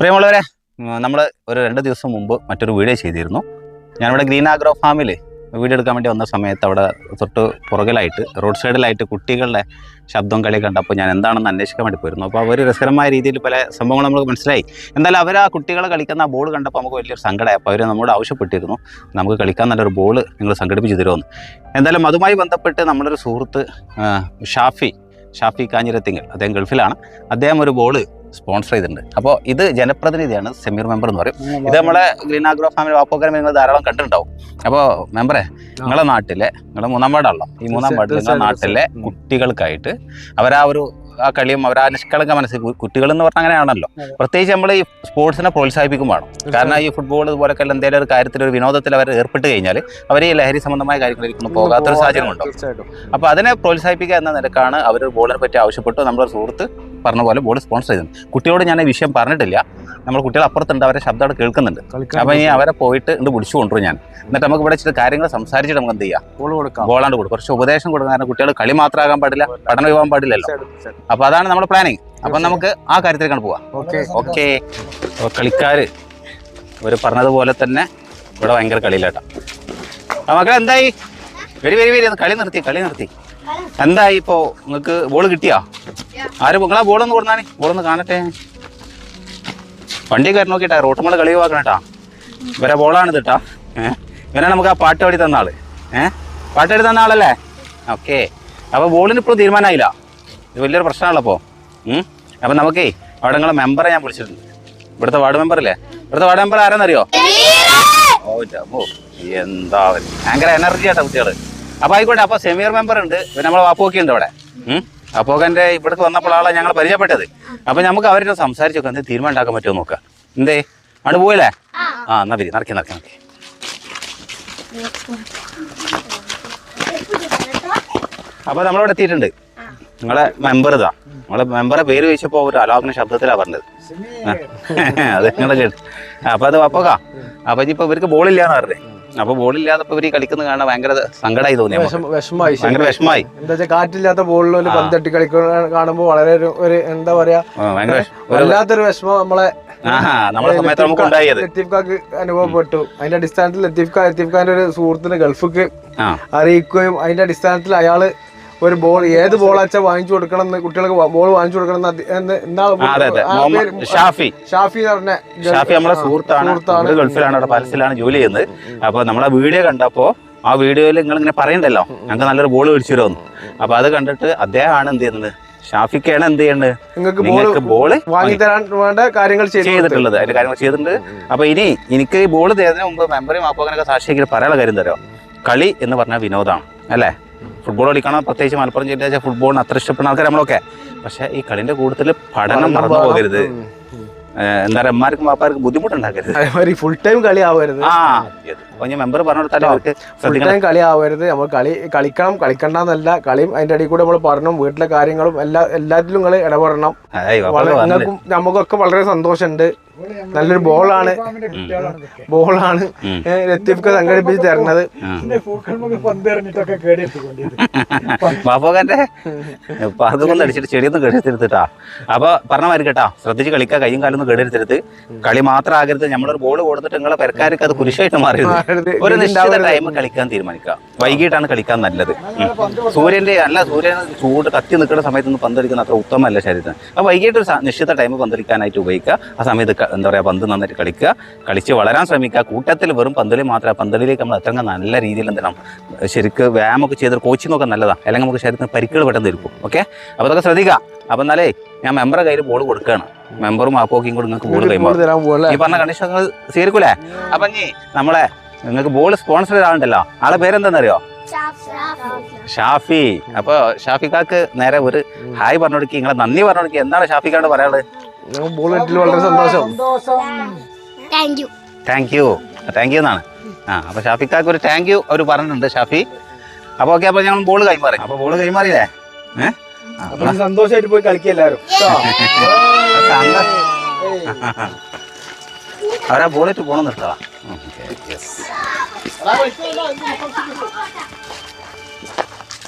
പ്രിയമുള്ളവരെ നമ്മൾ ഒരു രണ്ട് ദിവസം മുമ്പ് മറ്റൊരു വീഡിയോ ചെയ്തിരുന്നു. ഞാനിവിടെ ഗ്രീൻ ആഗ്രോ ഫാമിൽ വീഡിയോ എടുക്കാൻ വേണ്ടി വന്ന സമയത്ത് അവിടെ തൊട്ട് പുറകിലായിട്ട് റോഡ് സൈഡിലായിട്ട് കുട്ടികളുടെ ശബ്ദം കളി കണ്ടപ്പോൾ ഞാൻ എന്താണെന്ന് അന്വേഷിക്കാൻ വേണ്ടി പോയിരുന്നു. അപ്പോൾ അവർ രസകരമായ രീതിയിൽ പല സംഭവങ്ങൾ നമുക്ക് മനസ്സിലായി. എന്തായാലും അവർ ആ കുട്ടികളെ കളിക്കുന്ന ആ ബോൾ കണ്ടപ്പോൾ നമുക്ക് വലിയൊരു സങ്കടമായി. അപ്പോൾ അവർ നമ്മോട് ആവശ്യപ്പെട്ടിരുന്നു നമുക്ക് കളിക്കാൻ നല്ലൊരു ബോൾ നിങ്ങൾ സംഘടിപ്പിച്ച് തരുമെന്ന്. എന്തായാലും അതുമായി ബന്ധപ്പെട്ട് നമ്മളൊരു സുഹൃത്ത് ഷാഫി ഷാഫി കാഞ്ഞിരത്തിങ്കൽ അദ്ദേഹം ഗൾഫിലാണ്. അദ്ദേഹം ഒരു ബോൾ സ്പോൺസർ ചെയ്തിട്ടുണ്ട്. അപ്പോൾ ഇത് ജനപ്രതിനിധിയാണ് സെമീർ മെമ്പർ എന്ന് പറയും. ഇത് നമ്മളെ ഗ്രീൻ ആഗ്രോ ഫാമിലി വാപ്പോക്കരം നിങ്ങൾ ധാരാളം കണ്ടിട്ടുണ്ടാവും. അപ്പോൾ മെമ്പറെ നിങ്ങളെ നാട്ടിലെ നിങ്ങളെ മൂന്നാം വാർഡാണല്ലോ. ഈ മൂന്നാം വാർഡിൽ നിങ്ങളെ നാട്ടിലെ. കുട്ടികൾക്കായിട്ട് അവരാ ഒരു ആ കളിയും അവർ ആ നിഷ്കളങ്ക മനസ്സിൽ കുട്ടികൾ എന്ന് പറഞ്ഞാൽ അങ്ങനെയാണല്ലോ. പ്രത്യേകിച്ച് നമ്മൾ ഈ സ്പോർട്സിനെ പ്രോത്സാഹിപ്പിക്കുമ്പോൾ കാരണം ഈ ഫുട്ബോൾ ഇതുപോലൊക്കെ എന്തെങ്കിലും ഒരു കാര്യത്തിൽ ഒരു വിനോദത്തിൽ അവർ ഏർപ്പെട്ട് കഴിഞ്ഞാൽ അവർ ഈ ലഹരി സംബന്ധമായ കാര്യങ്ങളിലേക്ക് പോകാത്തൊരു സാഹചര്യം ഉണ്ടോ തീർച്ചയായിട്ടും. അപ്പോൾ അതിനെ പ്രോത്സാഹിപ്പിക്കുക എന്ന നിലക്കാണ് അവർ ബോളിനെ പറ്റി ആവശ്യപ്പെട്ടു. നമ്മുടെ സുഹൃത്ത് പറഞ്ഞ പോലെ ബോർഡ് സ്പോൺസർ ചെയ്തത് കുട്ടിയോട് ഞാൻ ഈ വിഷയം പറഞ്ഞിട്ടില്ല. നമ്മൾ കുട്ടികൾ അപ്പുറത്തുണ്ട് അവരെ ശബ്ദം അവിടെ കേൾക്കുന്നുണ്ട്. അപ്പം ഇനി അവരെ പോയിട്ട് ഇണ്ട് പിടിച്ചു കൊണ്ടുവരും ഞാൻ. എന്നിട്ട് നമുക്ക് ഇവിടെ ചില കാര്യങ്ങൾ സംസാരിച്ചിട്ട് നമുക്ക് എന്ത് ചെയ്യാം? ബോൾ കൊടുക്കാം. ബോളാണ്ട് കൊടുക്കും. കുറച്ച് ഉപദേശം കൊടുക്കും കാരണം കുട്ടികൾ കളി മാത്രമാകാൻ പാടില്ല പഠനം പോകാൻ പാടില്ലല്ലോ. അപ്പോൾ അതാണ് നമ്മുടെ പ്ലാനിങ് അപ്പം നമുക്ക് ആ കാര്യത്തിലേക്കാണ് പോവാം. ഓക്കെ ഓക്കെ അപ്പോൾ കളിക്കാർ ഇവർ പറഞ്ഞതുപോലെ തന്നെ ഇവിടെ ഭയങ്കര കളിയിലാട്ടാ. ആ മക്കളെ എന്തായി? വരി വരി വരി കളി നിർത്തി കളി നിർത്തി. എന്തായി ഇപ്പോ? നിങ്ങൾക്ക് ബോൾ കിട്ടിയാ? ആര് നിങ്ങളാ ബോളൊന്ന് കൊടുന്നാണേ ബോളൊന്ന് കാണട്ടെ. വണ്ടി കയറി നോക്കിട്ടാ റോട്ട് മേൾ കളി വാക്കണം കേട്ടാ ഇവരെ ബോളാണ് കേട്ടാ ഏഹ് ഇവനാണ് നമുക്ക് ആ പാട്ട് പാടി തന്ന ആൾ. ഏഹ് പാട്ട് പാടി തന്ന ആളല്ലേ? ഓക്കെ. അപ്പൊ ബോളിന് ഇപ്പോഴും തീരുമാനമായില്ല ഇത് വലിയൊരു പ്രശ്നമാണല്ലോ അപ്പോ ഉം? അപ്പൊ നമുക്കേ അവിടെ നിങ്ങളെ മെമ്പറെ ഞാൻ വിളിച്ചിട്ടുണ്ട്. ഇവിടുത്തെ വാർഡ് മെമ്പർ അല്ലേ ഇവിടുത്തെ വാർഡ് മെമ്പർ ആരാന്നറിയോ? ഓ എന്താ. ഭയങ്കര എനർജി ആട്ടാ കുട്ടികൾ. അപ്പൊ ആയിക്കോട്ടെ അപ്പൊ സെമീർ മെമ്പർ ഉണ്ട്. നമ്മളെ വാപ്പോക്കി ഉണ്ട് അവിടെ ഉം എന്റെ ഇവിടേക്ക് വന്നപ്പോഴാണ് ഞങ്ങൾ പരിചയപ്പെട്ടത്. അപ്പൊ നമുക്ക് അവരോട് സംസാരിച്ചു നോക്കാം എന്തെങ്കിലും തീരുമാനം ഉണ്ടാക്കാൻ പറ്റുമോ നോക്കാം. എന്തേ? ആണ് പോയില്ലേ? ആ. എന്നാ വരി നടക്കി നടക്കി നടക്കി. അപ്പൊ നമ്മളിവിടെ എത്തിയിട്ടുണ്ട്. നിങ്ങളെ മെമ്പർ ഇതാ. നിങ്ങളെ മെമ്പറെ പേര് ചോദിച്ചപ്പോ ഒരു അലാപിന്റെ ശബ്ദത്തിലാ പറഞ്ഞത്. അത് നിങ്ങളെ കേട്ടു. അപ്പൊ അത് അപ്പോക്കാ അപ്പൊ ഇനിയിപ്പോ ഇവർക്ക് ബോളില്ലാന്ന് പറഞ്ഞേ. അപ്പൊ ബോളില്ലാത്തപ്പോ ഇവർ കളിക്കുന്നത് കാണാൻ ഭയങ്കര സങ്കടമായി തോന്നി നമുക്ക്. വിഷമ- വിഷമായി ശരി. ഭയങ്കര വിഷമായി എന്താ വെച്ചാൽ കാറ്റില്ലാത്ത ബോളിൽ ഒരു. പന്തട്ടി കളിക്കുന്ന കാണുമ്പോൾ വളരെ ഒരു- എന്താ പറയാ വല്ലാത്തൊരു വിഷമം നമ്മളെ ലത്തീഫ്ക്കാക്ക് അനുഭവപ്പെട്ടു അതിന്റെ അടിസ്ഥാനത്തിൽ ലത്തീഫ് ഖാൻ ലത്തീഫ് ഖാന്റെ ഒരു സുഹൃത്തിന് ഗൾഫിക്ക് അറിയിക്കുകയും അതിന്റെ അടിസ്ഥാനത്തിൽ അയാൾ ഒരു ബോൾ ഏത് ബോളാച്ചാ വാങ്ങിച്ചു കൊടുക്കണം എന്ന് കുട്ടികൾക്ക് ബോൾ വാങ്ങിച്ചു കൊടുക്കണം എന്ന് ഷാഫി. ഷാഫി പറഞ്ഞ ഷാഫി നമ്മളെ ആ, സുഹൃത്താണ്. ഗൾഫിലാണ് അവിടെ പരസ്യത്തിലാണ് ജോലി ചെയ്യുന്നത്. അപ്പൊ നമ്മളെ വീഡിയോ കണ്ടപ്പോ ആ വീഡിയോയിൽ നിങ്ങൾ ഇങ്ങനെ പറയണ്ടല്ലോ ഞങ്ങൾക്ക് നല്ലൊരു ബോൾ വിളിച്ചു തരുമെന്ന് അപ്പൊ അത് കണ്ടിട്ട് അദ്ദേഹമാണ് എന്ത് ചെയ്യുന്നത്? ഷാഫിക്കാണ് എന്ത് ചെയ്യേണ്ടത് നിങ്ങൾക്ക് ബോൾ നിങ്ങൾക്ക് ബോൾ വാങ്ങി തരാൻ വേണ്ട കാര്യങ്ങൾ ചെയ്തു ചെയ്തിട്ടുള്ളത് അതിന്റെ കാര്യങ്ങൾ ചെയ്തിട്ടുണ്ട്. അപ്പൊ ഇനി എനിക്ക് ഈ ബോൾ തരുന്നതിന് മുമ്പ് മെമ്പറി മാപ്പോ അങ്ങനെയൊക്കെ സാക്ഷിക്ക് പറയാനുള്ള കാര്യം തരാം കളി എന്ന് പറഞ്ഞാൽ വിനോദമാണ് അല്ലേ? ഫുട്ബോൾ കളിക്കണം പ്രത്യേകിച്ച് മലപ്പുറം ജില്ല ഫുട്ബോളിന് അത്ര ഇഷ്ടപ്പെടുന്ന ആൾക്കാർ നമ്മളൊക്കെ. പക്ഷെ ഈ കളിന്റെ കൂടുതൽ പഠനം മറന്നു പോകരുത്. എന്താ പറയുക അമ്മമാർക്കും പാപ്പാർക്കും ബുദ്ധിമുട്ടുണ്ടാക്കരുത്. അതേമാതിരി ഫുൾ ടൈം കളി ആവരുത് ആ അപ്പൊ ഞാൻ മെമ്പർ പറഞ്ഞു കൊടുത്താലും അവർക്ക് ഫുൾ ശ്രദ്ധിക്കണം. ടൈം കളി ആവരുത് നമ്മൾ കളി കളിക്കണം കളിക്കണ്ടെന്നല്ല. കളിയും അതിന്റെ ഇടയിൽ കൂടെ നമ്മൾ പറഞ്ഞു വീട്ടിലെ കാര്യങ്ങളും എല്ലാ എല്ലാത്തിലും നിങ്ങൾ ഇടപെടണം? നിങ്ങൾക്കും നമുക്കൊക്കെ വളരെ സന്തോഷമുണ്ട്. നല്ലൊരു ബോളാണ്. ബോളാണ്. ലത്തീഫ്ക്ക് സംഘടിപ്പിച്ച് തരണത്. അതൊന്നും അടിച്ചിട്ട് ചെടിയൊന്നും കേടെടുത്തിരുത്തിട്ടാ അപ്പൊ പറഞ്ഞ മാതിരി കേട്ടാ. ശ്രദ്ധിച്ച് കളിക്കുക കൈയും കാലൊന്നും കേടെടുത്തിരുത്ത് കളി മാത്രം ആകരുത്. നമ്മളൊരു ബോൾ കൊടുത്തിട്ട് നിങ്ങളെ പെരക്കാർക്ക് അത് കുരിശായിട്ട് മാറിയത്. ഒരു നിശ്ചിത. ടൈം കളിക്കാൻ തീരുമാനിക്കുക. വൈകിട്ടാണ് കളിക്കാൻ നല്ലത്. സൂര്യന്റെ അല്ല സൂര്യൻ ചൂട് കത്തി നിൽക്കുന്ന സമയത്ത് ഒന്ന് പന്തടിക്കുന്ന അത്ര ഉത്തമമല്ല ശരീരത്തിന്. അപ്പൊ വൈകിട്ട് ഒരു നിശ്ചിത ടൈം പന്തടിക്കാനായിട്ട് ഉപയോഗിക്കുക. ആ സമയത്ത് എന്താ പറയാ പന്ത് നന്നായിട്ട് കളിക്കുക. കളിച്ച് വളരാൻ ശ്രമിക്കുക. കൂട്ടത്തിൽ വെറും പന്തളി മാത്രമേ പന്തളിയിലേക്ക് നമ്മൾ എത്ര നല്ല രീതിയിൽ എന്ത് ചെയ്യണം? ശരിക്ക് വ്യായാമൊക്കെ ചെയ്തൊരു കോച്ചിങ് ഒക്കെ നല്ലതാണ് അല്ലെങ്കിൽ നമുക്ക് ശരീരത്തിന് പരിക്കുകൾ പെട്ടെന്ന് ഇരിക്കും ഓക്കെ അപ്പോൾ അതൊക്കെ ശ്രദ്ധിക്കുക. അപ്പം എന്നാലേ ഞാൻ മെമ്പറെ കയ്യിൽ ബോൾ കൊടുക്കുകയാണ്. മെമ്പറും ആപ്പോക്കിയും കൂടെ നിങ്ങൾക്ക് ബോൾ കൈമാറും ഈ പറഞ്ഞ കണ്ടീഷൻ നിങ്ങൾ സ്വീകരിക്കൂലേ? അപ്പൊ ഇനി നമ്മളെ നിങ്ങൾക്ക് ബോൾ സ്പോൺസർ ചെയ്താളുണ്ടല്ലോ ആളെ പേരെന്താണെന്നറിയോ? ഷാഫി. അപ്പൊ ഷാഫിക്കാക്ക് നേരെ ഒരു ഹായ് പറഞ്ഞു കൊടുക്കി നിങ്ങളെ നന്ദി പറഞ്ഞു കൊടുക്കി എന്താണ് ഷാഫിക്കാണ്ട് പറയാനുള്ളത്? ബോൾ വളരെ സന്തോഷം. Thank you thank you thank you എന്നാണ്. ആ അപ്പൊ ഷാഫിക്കാക്ക് ഒരു താങ്ക് യു അവർ പറഞ്ഞിട്ടുണ്ട് ഷാഫി. അപ്പൊ ഓക്കെ അപ്പൊ ഞങ്ങൾ ബോൾ കൈമാറി. അപ്പൊ ബോൾ കൈമാറിയില്ലേ? ഏഹ് അപ്പൊ സന്തോഷമായിട്ട് പോയി കളിക്കുക എല്ലാരും അവരാ ബോളിട്ട് പോണം നിർത്തതാ